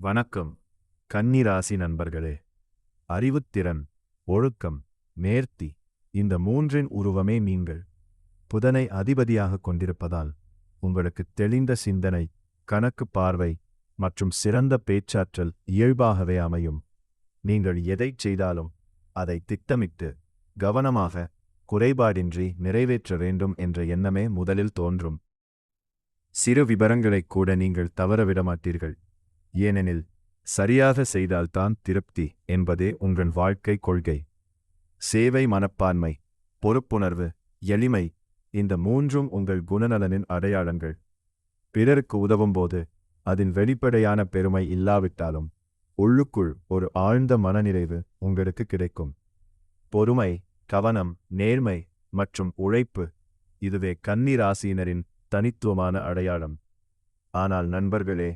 வணக்கம் கன்னிராசி நண்பர்களே. அறிவுத்திறன் ஒழுக்கம் நேர்த்தி இந்த மூன்றின் உருவமே நீங்கள். புதனை அதிபதியாக கொண்டிருப்பதால் உங்களுக்கு தெளிந்த சிந்தனை கணக்கு பார்வை மற்றும் சிறந்த பேச்சாற்றல் இயல்பாகவே அமையும். நீங்கள் எதைச் செய்தாலும் அதை திட்டமிட்டு கவனமாக குறைபாடின்றி நிறைவேற்ற வேண்டும் என்ற எண்ணமே முதலில் தோன்றும். சிறு விபரங்களைக் கூட நீங்கள் தவறவிட மாட்டீர்கள் ஏனெனில் சரியாக செய்தால்தான் திருப்தி என்பதே உங்கள் வாழ்க்கை கொள்கை. சேவை மனப்பான்மை பொறுப்புணர்வு எளிமை இந்த மூன்றும் உங்கள் குணநலனின் அடையாளங்கள். பிறருக்கு உதவும்போது அதன் வெளிப்படையான பெருமை இல்லாவிட்டாலும் உள்ளுக்குள் ஒரு ஆழ்ந்த மனநிறைவு உங்களுக்கு கிடைக்கும். பொறுமை கவனம் நேர்மை மற்றும் உழைப்பு இதுவே கன்னிராசியினரின் தனித்துவமான அடையாளம். ஆனால் நண்பர்களே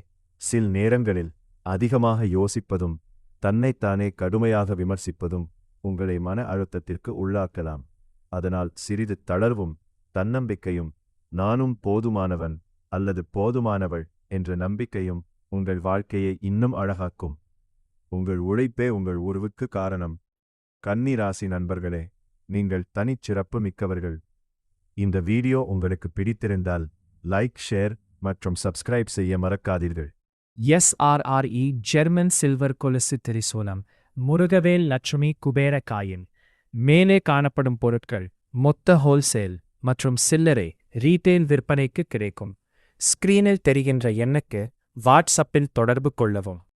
சில நேரங்களில் அதிகமாக யோசிப்பதும் தன்னைத்தானே கடுமையாக விமர்சிப்பதும் உங்களை மன அழுத்தத்திற்கு உள்ளாக்கலாம். அதனால் சிறிது தளர்வும் தன்னம்பிக்கையும் நானும் போதுமானவன் அல்லது போதுமானவள் என்ற நம்பிக்கையும் உங்கள் வாழ்க்கையை இன்னும் அழகாக்கும். உங்கள் உழைப்பே உங்கள் உருவுக்கு காரணம். கன்னி ராசி நண்பர்களே நீங்கள் தனிச்சிறப்பு மிக்கவர்கள். இந்த வீடியோ உங்களுக்கு பிடித்திருந்தால் லைக் ஷேர் மற்றும் சப்ஸ்கிரைப் செய்ய மறக்காதீர்கள். எஸ்ஆர்ஆர்இ ஜெர்மன் சில்வர் கொலுசு திரிசூலம் முருகவேல் லட்சுமி குபேர காயின். மேலே காணப்படும் பொருட்கள் மொத்த ஹோல்சேல் மற்றும் சில்லறை ரீட்டெயில் விற்பனைக்கு கிடைக்கும். ஸ்கிரீனில் தெரிகின்ற எண்ணுக்கு வாட்ஸ்அப்பில் தொடர்பு கொள்ளவும்.